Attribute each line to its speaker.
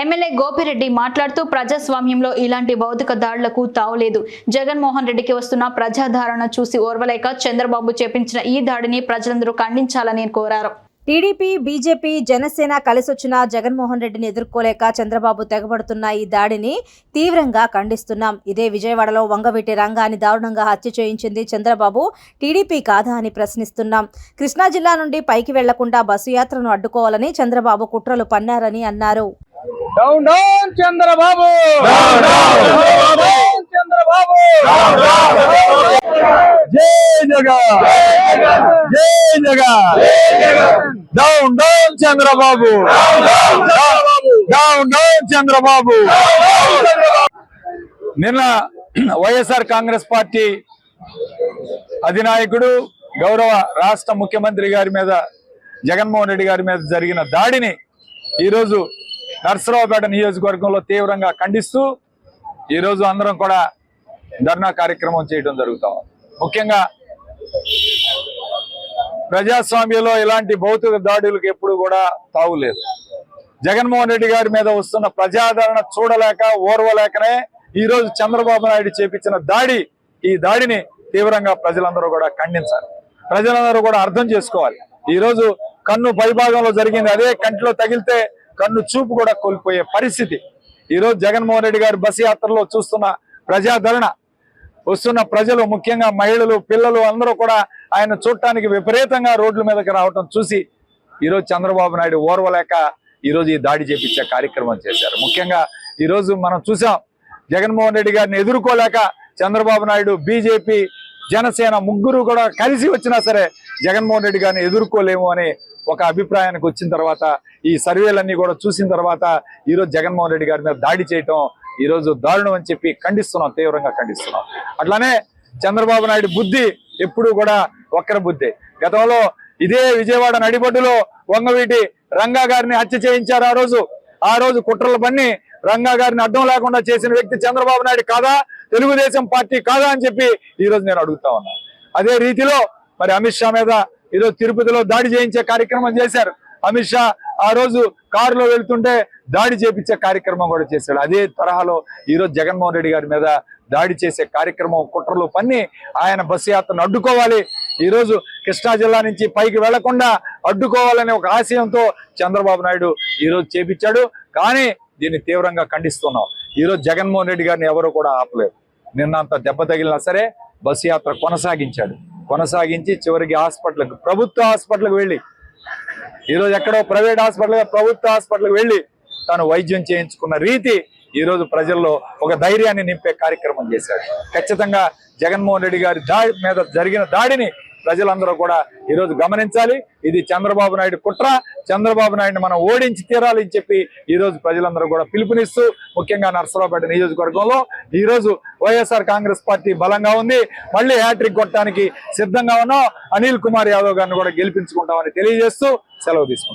Speaker 1: MLA Gopireddy మాట్లాడుతూ ప్రజాస్వామ్యంలో ఇలాంటి భౌతిక దాడులకు తావులేదు. జగన్మోహన్ రెడ్డికి వస్తున్న ప్రజాధారణ చూసి ఓర్వలేక చంద్రబాబు చేపించిన ఈ దాడిని ప్రజలందరూ ఖండించాలని కోరారు.
Speaker 2: టీడీపీ బీజేపీ జనసేన కలిసొచ్చిన జగన్మోహన్ రెడ్డిని ఎదుర్కోలేక చంద్రబాబు తెగబడుతున్న ఈ దాడిని తీవ్రంగా ఖండిస్తున్నాం. ఇదే విజయవాడలో వంగవీటి రంగాన్ని దారుణంగా హత్య చేయించింది చంద్రబాబు టీడీపీ కాదా అని ప్రశ్నిస్తున్నాం. కృష్ణా జిల్లా నుండి పైకి వెళ్ళకుండా బస్సు యాత్రను అడ్డుకోవాలని చంద్రబాబు కుట్రలు పన్నారని అన్నారు.
Speaker 3: Down down Chandrababu down down Chandrababu జై జగన్ జై Jagan down down Chandrababu down down Chandrababu నిన్న వైఎస్ఆర్ కాంగ్రెస్ పార్టీ అధినాయకుడు గౌరవ రాష్ట్ర ముఖ్యమంత్రి గారి మీద జగన్మోహన్ రెడ్డి గారి మీద జరిగిన దాడిని ఈరోజు నర్సరావుపేట నియోజకవర్గంలో తీవ్రంగా ఖండిస్తూ ఈరోజు అందరం కూడా ధర్నా కార్యక్రమం చేయడం జరుగుతాం ముఖ్యంగా ప్రజాస్వామ్యంలో ఇలాంటి భౌతిక దాడులకు ఎప్పుడు కూడా తావులేదు జగన్మోహన్ రెడ్డి గారి మీద వస్తున్న ప్రజాదరణ చూడలేక ఓర్వలేకనే ఈ రోజు చంద్రబాబు నాయుడు చేపించిన దాడి ఈ దాడిని తీవ్రంగా ప్రజలందరూ కూడా ఖండించాలి. ప్రజలందరూ కూడా అర్థం చేసుకోవాలి. ఈ రోజు కన్ను పైభాగంలో జరిగింది అదే కంటిలో తగిలితే కన్ను చూపు కూడా కోల్పోయే పరిస్థితి. ఈరోజు జగన్మోహన్ రెడ్డి గారి బస్ యాత్రలో చూస్తున్న ప్రజాదరణ వస్తున్న ప్రజలు ముఖ్యంగా మహిళలు పిల్లలు అందరూ కూడా ఆయన చూడటానికి విపరీతంగా రోడ్ల మీదకి రావటం చూసి ఈరోజు చంద్రబాబు నాయుడు ఓర్వలేక ఈరోజు ఈ దాడి చేపించే కార్యక్రమం చేశారు. ముఖ్యంగా ఈరోజు మనం చూసాం జగన్మోహన్ రెడ్డి గారిని ఎదుర్కోలేక చంద్రబాబు నాయుడు బీజేపీ జనసేన ముగ్గురు కూడా కలిసి వచ్చినా సరే జగన్మోహన్ రెడ్డి గారిని ఎదుర్కోలేము అని ఒక అభిప్రాయానికి వచ్చిన తర్వాత ఈ సర్వేలన్నీ కూడా చూసిన తర్వాత ఈరోజు జగన్మోహన్ రెడ్డి గారి మీద దాడి చేయటం ఈరోజు దారుణం అని చెప్పి ఖండిస్తున్నాం తీవ్రంగా ఖండిస్తున్నాం. అట్లానే చంద్రబాబు నాయుడు బుద్ధి ఎప్పుడు కూడా ఒక్కరి బుద్ధి. గతంలో ఇదే విజయవాడ నడిబొడ్డులో వంగవీటి రంగా గారిని హత్య చేయించారు ఆ రోజు. ఆ రోజు కుట్రలు పన్ని రంగా గారిని అడ్డం లేకుండా చేసిన వ్యక్తి చంద్రబాబు నాయుడు కాదా? తెలుగుదేశం పార్టీ కాదా అని చెప్పి ఈ రోజు నేను అడుగుతా ఉన్నా. అదే రీతిలో మరి అమిత్ షా మీద ఈరోజు తిరుపతిలో దాడి చేయించే కార్యక్రమం చేశారు. అమిత్ షా ఆ రోజు కారులో వెళ్తుంటే దాడి చేపించే కార్యక్రమం కూడా చేశాడు. అదే తరహాలో ఈరోజు జగన్మోహన్ రెడ్డి గారి మీద దాడి చేసే కార్యక్రమం కుట్రలు పన్ని ఆయన బస్సు యాత్రను అడ్డుకోవాలి. ఈ రోజు కృష్ణా జిల్లా నుంచి పైకి వెళ్ళకుండా అడ్డుకోవాలనే ఒక ఆశయంతో చంద్రబాబు నాయుడు ఈరోజు చేపించాడు. కానీ దీన్ని తీవ్రంగా ఖండిస్తున్నాం. ఈరోజు జగన్మోహన్ రెడ్డి గారిని ఎవరు కూడా ఆపలేరు నిన్నంత దెబ్బ తగిలినా సరే బస్సు యాత్ర కొనసాగించాడు. కొనసాగించి చివరికి హాస్పిటల్కి ప్రభుత్వ హాస్పిటల్కి వెళ్ళి ఈరోజు ఎక్కడో ప్రైవేట్ హాస్పిటల్గా ప్రభుత్వ హాస్పిటల్కి వెళ్ళి తాను వైద్యం చేయించుకున్న రీతి ఈరోజు ప్రజల్లో ఒక ధైర్యాన్ని నింపే కార్యక్రమం చేశాడు. ఖచ్చితంగా జగన్మోహన్ రెడ్డి గారి దాడి మీద జరిగిన దాడిని ప్రజలందరూ కూడా ఈ రోజు గమనించాలి. ఇది చంద్రబాబు నాయుడు కుట్ర. చంద్రబాబు నాయుడిని మనం ఓడించి తీరాలి అని చెప్పి ఈ రోజు ప్రజలందరూ కూడా పిలుపునిస్తూ ముఖ్యంగా నర్సరావుపేట నియోజకవర్గంలో ఈరోజు వైఎస్ఆర్ కాంగ్రెస్ పార్టీ బలంగా ఉంది. మళ్ళీ హ్యాట్రిక్ కొట్టడానికి సిద్ధంగా ఉన్నాం. అనిల్ కుమార్ యాదవ్ గారిని కూడా గెలిపించుకుంటామని తెలియజేస్తూ సెలవు తీసుకుంటాం